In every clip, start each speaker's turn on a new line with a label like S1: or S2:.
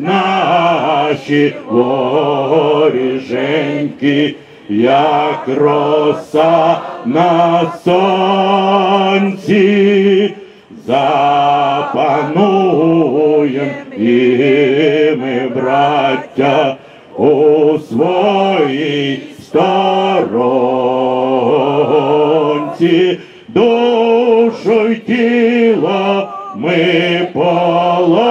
S1: наші воріженьки, як роса на сонці, запануєм і ми, браття, у своїй сторонці, душу й тіло ми положим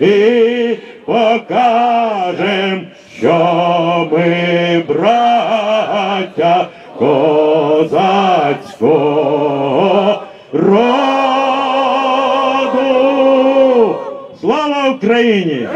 S1: і покажем, що ми браття козацького роду. Слава Україні!